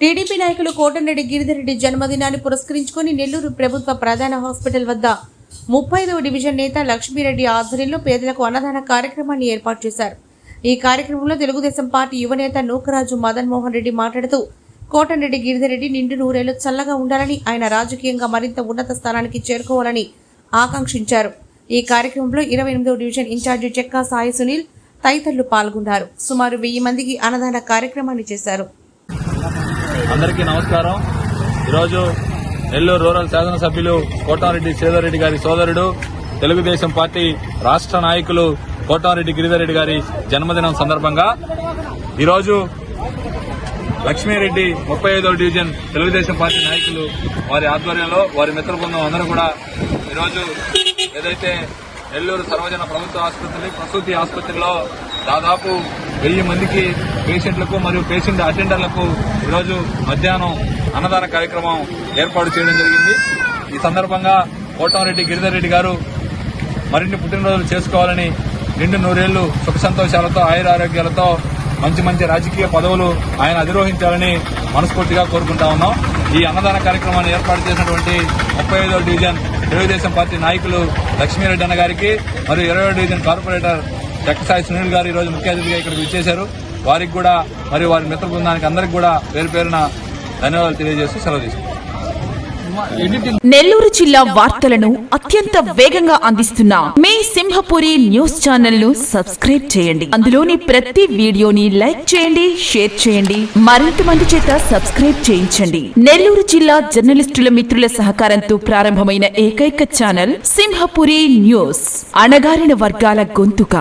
TDP నాయకులు కోటంరెడ్డి గిరిధరెడ్డి జన్మదినాన్ని పురస్కరించుకొని నెల్లూరు ప్రభుత్వ ప్రధాన హాస్పిటల్ వద్ద ముప్పై డివిజన్ నేత లక్ష్మీరెడ్డి ఆధ్వర్యంలో పేదలకు అన్నదాన కార్యక్రమాన్ని ఏర్పాటు చేశారు. ఈ కార్యక్రమంలో తెలుగుదేశం పార్టీ యువనేత నూకరాజు మదన్ మోహన్ రెడ్డి మాట్లాడుతూ కోటంరెడ్డి గిరిధరెడ్డి నిండు నూరేళ్ళు చల్లగా ఉండాలని ఆయన రాజకీయంగా మరింత ఉన్నత స్థానానికి చేరుకోవాలని ఆకాంక్షించారు. ఈ కార్యక్రమంలో ఇరవై ఎనిమిదవ డివిజన్ ఇన్ఛార్జి చెక్కా సాయి సునీల్ తదితరులు పాల్గొన్నారు. సుమారు వెయ్యి మందికి అన్నదాన కార్యక్రమాన్ని చేశారు. అందరికీ నమస్కారం. ఈరోజు నెల్లూరు రూరల్ శాసనసభ్యులు కోటారెడ్డి శ్రీధర్రెడ్డి గారి సోదరుడు తెలుగుదేశం పార్టీ రాష్ట్ర నాయకులు కోటారెడ్డి గిరిధర్రెడ్డి గారి జన్మదినం సందర్భంగా ఈరోజు లక్ష్మీరెడ్డి ముప్పై ఐదవ డివిజన్ తెలుగుదేశం పార్టీ నాయకులు వారి ఆధ్వర్యంలో వారి మిత్ర బృందం అందరూ కూడా ఈరోజు ఏదైతే నెల్లూరు సర్వజన ప్రభుత్వ ఆసుపత్రి ప్రసూతి ఆసుపత్రిలో దాదాపు వెయ్యి మందికి పేషెంట్లకు మరియు పేషెంట్ అటెండర్లకు ఈరోజు మధ్యాహ్నం అన్నదాన కార్యక్రమం ఏర్పాటు చేయడం జరిగింది. ఈ సందర్భంగా కోటంరెడ్డి గిరిధర్ రెడ్డి గారు మరిన్ని పుట్టినరోజులు చేసుకోవాలని నిండు నూరేళ్ళు సుఖ సంతోషాలతో ఆయురారోగ్యాలతో మంచి మంచి రాజకీయ పదవులు ఆయన అధిరోహించాలని మనస్ఫూర్తిగా కోరుకుంటా ఉన్నాం. ఈ అన్నదాన కార్యక్రమాన్ని ఏర్పాటు చేసినటువంటి ముప్పై ఐదవ డివిజన్ తెలుగుదేశం పార్టీ నాయకులు లక్ష్మీరెడ్డి అన్న గారికి మరియు ఇరవై డివిజన్ కార్పొరేటర్ చక్కసాయి సునీల్ గారు ఈరోజు ముఖ్య అతిథిగా ఇక్కడికి విచ్చేశారు. వారికి కూడా మరియు వారి మిత్ర బృందానికి అందరికి కూడా పేరు పేరున ధన్యవాదాలు తెలియజేస్తూ సెలవు తీసుకుంటాం నెల్లూరు జిల్లా వార్తలను అత్యంత వేగంగా అందిస్తున్న మీ సింహపురి న్యూస్ ఛానల్ను సబ్స్క్రైబ్ చేయండి. అందులోని ప్రతి వీడియోని లైక్ చేయండి షేర్ చేయండి. మరింత మంది చేత సబ్స్క్రైబ్ చేయించండి. నెల్లూరు జిల్లా జర్నలిస్టుల మిత్రుల సహకారంతో ప్రారంభమైన ఏకైక ఛానల్ సింహపురి న్యూస్. అణగారిన వర్గాల గొంతుక.